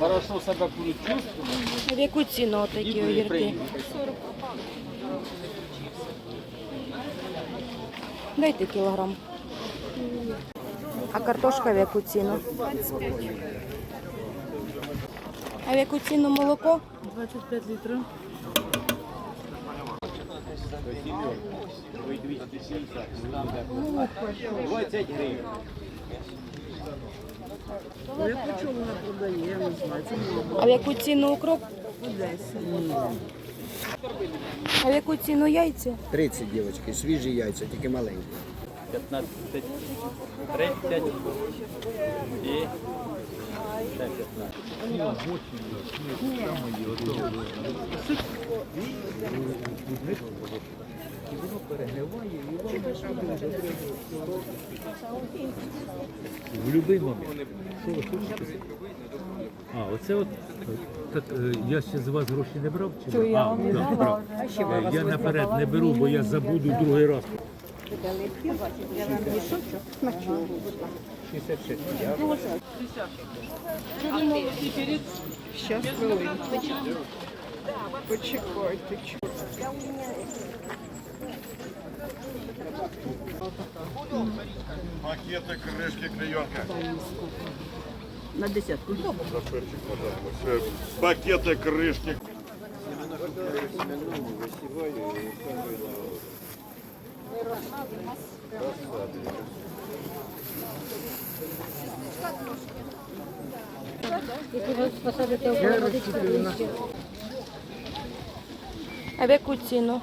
хорошо себе будуть чувствувати. В яку ціну такі огірки? Дайте кілограм. А картошка в яку ціну? 25. А в яку ціну молоко? 25 літрів. Ну, я почув, вона продає, я не знаю. Це. А в яку ціну укроп? А в яку ціну яйця? 30, дівчатки, свіжі яйця, тільки маленькі. 15, 30 і ще 15. В будь-який момент. Що ви хочете? А, оце от, так, е, я ще з вас гроші не брав? Чи я а, вам не брав. Е, Я наперед не беру, бо я забуду другий раз. 66. Щас хвилинку. Почекайте. Пакети, кришки, клейонка. На десятку. Пакети, кришки. А в яку ціну?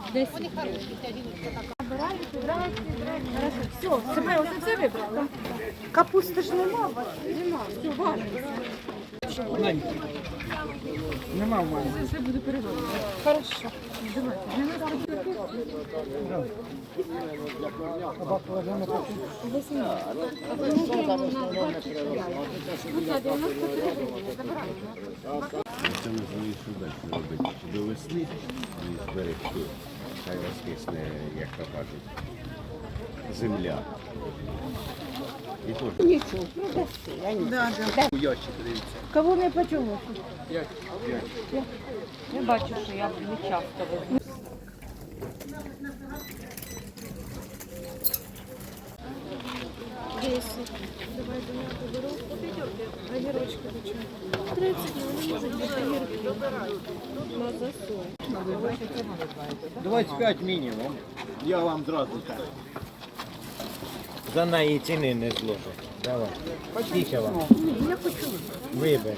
Капусти ж нема. Нема в мене. Хорошо. Це ми залишили далі робити чи до весни і зберегти. Хай розкисне, як то кажуть, земля. І теж Кого не почув? Я. Бачу, що я не часто везу. – 25 мінімум. Я вам зразу кажу. За неї ціни не зложу. Давай. Скільки вам? Я хочу. Вибери.